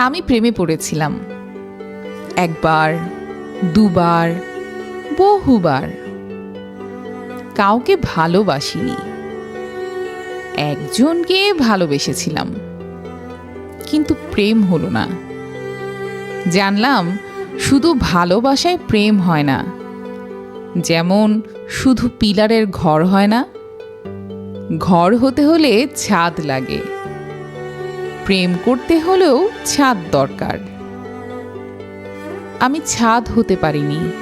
আমি প্রেমে পড়েছিলাম। একবার, দুবার, বহুবার। কাউকে ভালোবাসিনি। একজনকে ভালোবেসেছিলাম। কিন্তু প্রেম হলো না। জানলাম, শুধু ভালোবাসায় প্রেম হয় না। যেমন, শুধু পিলারের ঘর হয় না। ঘর হতে হলে ছাদ লাগে। প্রেম করতে হলেও ছাদ দরকার। আমি ছাদ হতে পারিনি।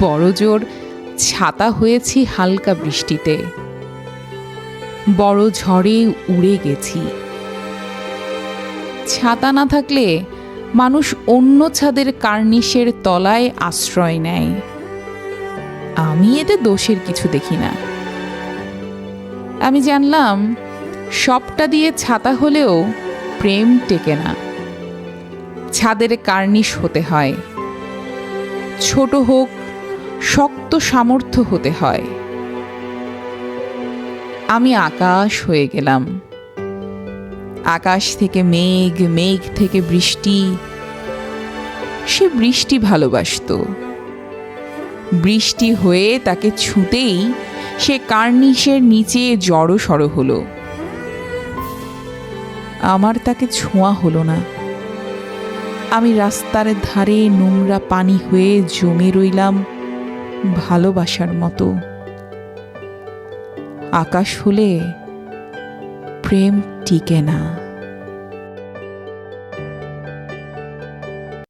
বড় জোর ছাতা হয়েছি হালকা বৃষ্টিতে। বড় ঝড়ে উড়ে গেছি। ছাতা না থাকলে মানুষ অন্য ছাদের কার্নিশের তলায় আশ্রয় নেয়। আমি এতে দোষের কিছু দেখি না। আমি জানলাম সবটা দিয়ে ছাতা হলেও প্রেম টেকে না। ছাদের কার্নিশ হতে হয়। ছোট হোক, শক্ত সামর্থ্য হতে হয়। আমি আকাশ হয়ে গেলাম। আকাশ থেকে মেঘ মেঘ থেকে বৃষ্টি। সে বৃষ্টি ভালোবাসতো। বৃষ্টি হয়ে তাকে ছুঁতেই সে কার্নিশের নিচে জড়ো সড়ো হলো। আমার তাকে ছোঁয়া হলো না। আমি রাস্তার ধারে নোংরা পানি হয়ে জমে রইলাম ভালোবাসার মতো। আকাশ হলে প্রেম টিকে না।